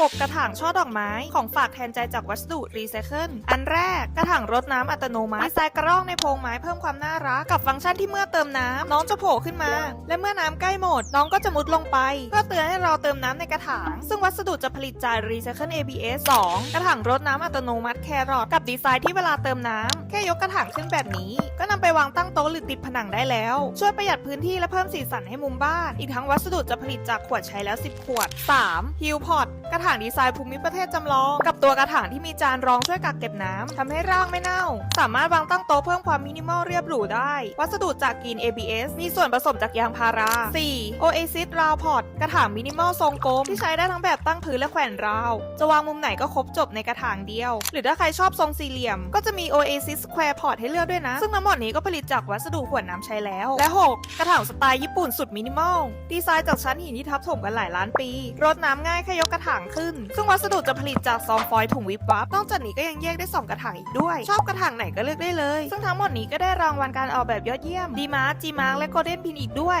6 กระถางช่อดอกไม้ของฝากแทนใจจากวัสดุรีไซเคิล อันแรกกระถางรดน้ำอัตโนมัติดีไซน์กระรอกในโพรงไม้เพิ่มความน่ารักกับฟังก์ชันที่เมื่อเติมน้ำน้องจะโผล่ขึ้นมา และเมื่อน้ำใกล้หมด น้องก็จะมุดลงไป เพื่อเตือนให้เราเติมน้ำในกระถาง ซึ่งวัสดุจะผลิตจากรีไซเคิล ABS 2 กระถางรดน้ำอัตโนมัติแครอทกับดีไซน์ที่เวลาเติมน้ำแค่ยกกระถางขึ้นแบบนี้ ก็นำไปวางตั้งโต๊ะหรือติดผนังได้แล้ว ช่วยประหยัดพื้นที่และเพิ่มสีสันให้มุมบ้าน อีกทั้งวัสดุจะผลิตจากขวดใช้แล้ว 10 ขวด 3. ฮิลพอตกระถางางดีไซน์ภูมิประเทศจำลอง กับตัวกระถางที่มีจานรองช่วยกักเก็บน้ำทำให้ร่างไม่เน่า สามารถวางตั้งโต๊ะเพิ่มความมินิมอลเรียบหรูได้ วัสดุจากกรีน ABS มีส่วนผสมจากยางพารา 4. Oasis Round Pot กระถางมินิมอลทรงกลมที่ใช้ได้ทั้งแบบตั้งพื้นและแขวนราว จะวางมุมไหนก็ครบจบในกระถางเดียว หรือถ้าใครชอบทรงสี่เหลี่ยม ก็จะมี Oasis Square Pot ให้เลือกด้วยนะ ซึ่งทั้งหมดนี้ก็ผลิตจากวัสดุขวดน้ำใช้แล้ว และ 6 กระถางสไตล์ญี่ปุ่นสุดมินิมอล ดีไซน์จากชั้นหินที่ทับถมกันหลายล้านปี รดน้ำง่ายแค่ยกกระถางขึ้น ซึ่งวัสดุจะผลิตจากซองฟอยล์ถุงวิบวับ นอกจากนี้ก็ยังแยกได้ 2 กระถางอีกด้วย ชอบกระถางไหนก็เลือกได้เลย ซึ่งทั้งหมดนี้ก็ได้รางวัลการออกแบบยอดเยี่ยมดีมาร์จีมาร์และโกลเด้นพินอีกด้วย